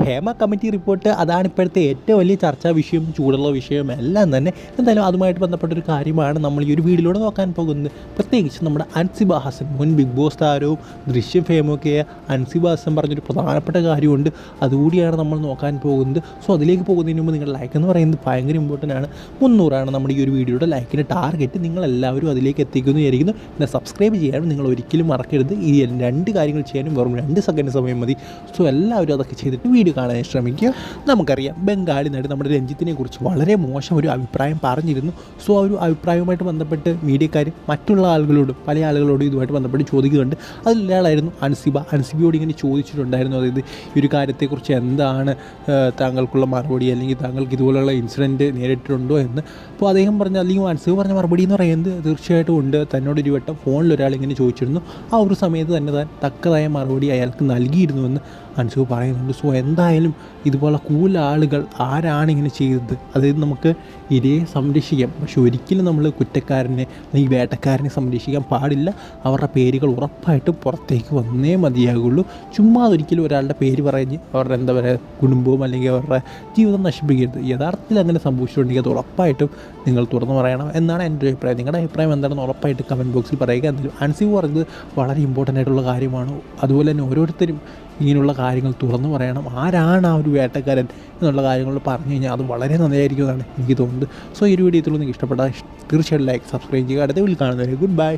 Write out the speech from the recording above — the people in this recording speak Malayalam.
ഹേമ കമ്മിറ്റി റിപ്പോർട്ട് അതാണ് ഇപ്പോഴത്തെ ഏറ്റവും വലിയ ചർച്ചാ വിഷയം ചൂടുള്ള വിഷയം എല്ലാം തന്നെ. എന്തായാലും അതുമായിട്ട് ബന്ധപ്പെട്ടൊരു കാര്യമാണ് നമ്മൾ ഈ ഒരു വീഡിയോയിലൂടെ നോക്കാൻ പോകുന്നത്. പ്രത്യേകിച്ച് നമ്മുടെ അൻസിബ ഹസൻ മുൻ ബിഗ് ബോസ് താരവും ദൃശ്യ ഫേമൊക്കെ അൻസിബ ഹസൻ പറഞ്ഞൊരു പ്രധാനപ്പെട്ട കാര്യമുണ്ട്. അതുകൂടിയാണ് നമ്മൾ നോക്കാൻ പോകുന്നത്. സോ അതിലേക്ക് പോകുന്നതിന് മുമ്പ് നിങ്ങൾ ലൈക്ക് എന്ന് പറയുന്നത് ഭയങ്കര ഇമ്പോർട്ടന്റ് ആണ്. മുന്നൂറാണ് നമ്മുടെ ഈ ഒരു വീഡിയോയുടെ ലൈക്കിന്റെ ടാർഗറ്റ് നിങ്ങളെല്ലാവരും അതിലേക്ക് എത്തിക്കുന്നു വിചാരിക്കുന്നു. പിന്നെ സബ്സ്ക്രൈബ് ചെയ്യാനും നിങ്ങൾ ഒരിക്കലും മറക്കരുത്. ഈ രണ്ട് കാര്യങ്ങൾ ചെയ്യാനും വെറും രണ്ട് സെക്കൻഡ് സമയം മതി. സോ എല്ലാവരും അതൊക്കെ ചെയ്തിട്ട് വീഡിയോ കാണാൻ ശ്രമിക്കുക. നമുക്കറിയാം ബംഗാളി നടി നമ്മുടെ രഞ്ജിത്തിനെ കുറിച്ച് വളരെ മോശം ഒരു അഭിപ്രായം പറഞ്ഞിരുന്നു. സോ ആ ഒരു അഭിപ്രായവുമായിട്ട് ബന്ധപ്പെട്ട് മീഡിയക്കാർ മറ്റുള്ള ആളുകളോടും പല ആളുകളോടും ഇതുമായിട്ട് ബന്ധപ്പെട്ട് ചോദിക്കുന്നുണ്ട്. അതിലൊരാളായിരുന്നു അൻസിബ. അൻസിബയോട് ഇങ്ങനെ ചോദിച്ചിട്ടുണ്ടായിരുന്നു. അതായത് ഈ ഒരു കാര്യത്തെക്കുറിച്ച് എന്താണ് താങ്കൾക്കുള്ള മറുപടി അല്ലെങ്കിൽ താങ്കൾക്ക് ഇതുപോലുള്ള ഇൻസിഡന്റ് നേരിട്ടിട്ടുണ്ടോ എന്ന്. അപ്പോൾ അദ്ദേഹം പറഞ്ഞ അല്ലെങ്കിൽ അൻസിബ പറഞ്ഞ മറുപടി എന്ന് പറയുന്നത് തീർച്ചയായിട്ടും ഉണ്ട്. തന്നോട് ഒരു വട്ടം ഫോണിൽ ഒരാൾ ഇങ്ങനെ ചോദിച്ചിരുന്നു. ആ ഒരു സമയത്ത് തന്നെ താൻ തക്കതായ മറുപടി അയാൾക്ക് നൽകിയിരുന്നുവെന്ന് അൻസിബ് പറയുന്നുണ്ട് സോ എന്തായാലും ഇതുപോലെ കൂല ആളുകൾ ആരാണ് ഇങ്ങനെ ചെയ്തത്? അതായത് നമുക്ക് ഇരയെ സംരക്ഷിക്കാം. പക്ഷെ ഒരിക്കലും നമ്മൾ കുറ്റക്കാരനെ അല്ലെങ്കിൽ വേട്ടക്കാരനെ സംരക്ഷിക്കാൻ പാടില്ല. അവരുടെ പേരുകൾ ഉറപ്പായിട്ടും പുറത്തേക്ക് വന്നേ മതിയാകുള്ളൂ. ചുമ്മാ ഒരിക്കലും ഒരാളുടെ പേര് പറഞ്ഞ് അവരുടെ എന്താ പറയുക കുടുംബവും അല്ലെങ്കിൽ അവരുടെ ജീവിതം നശിപ്പിക്കരുത്. യഥാർത്ഥത്തിൽ അങ്ങനെ സംഭവിച്ചിട്ടുണ്ടെങ്കിൽ അത് ഉറപ്പായിട്ടും നിങ്ങൾ തുറന്നു പറയണം എന്നാണ് എന്റെ അഭിപ്രായം. നിങ്ങളുടെ അഭിപ്രായം എന്താണെന്ന് ഉറപ്പായിട്ട് കമന്റ് ബോക്സിൽ പറയുക. എന്തായാലും അൻസിബ് പറഞ്ഞത് വളരെ ഇമ്പോർട്ടന്റ് ആയിട്ടുള്ള കാര്യമാണ്. അതുപോലെ തന്നെ ഓരോരുത്തരും ഇങ്ങനെയുള്ള കാര്യങ്ങൾ തുറന്നു പറയണം. ആരാണ് ആ ഒരു വേട്ടക്കാരൻ എന്നുള്ള കാര്യങ്ങൾ പറഞ്ഞു കഴിഞ്ഞാൽ അത് വളരെ നന്നായിരിക്കുമെന്നാണ് എനിക്ക് തോന്നുന്നത്. സോ ഈ ഒരു വീഡിയോ നിങ്ങൾക്ക് ഇഷ്ടപ്പെട്ടാൽ തീർച്ചയായിട്ടും ലൈക്ക് സബ്സ്ക്രൈബ് ചെയ്യുക. അടുത്ത വീട്ടിൽ കാണുന്നവരെ ഗുഡ് ബൈ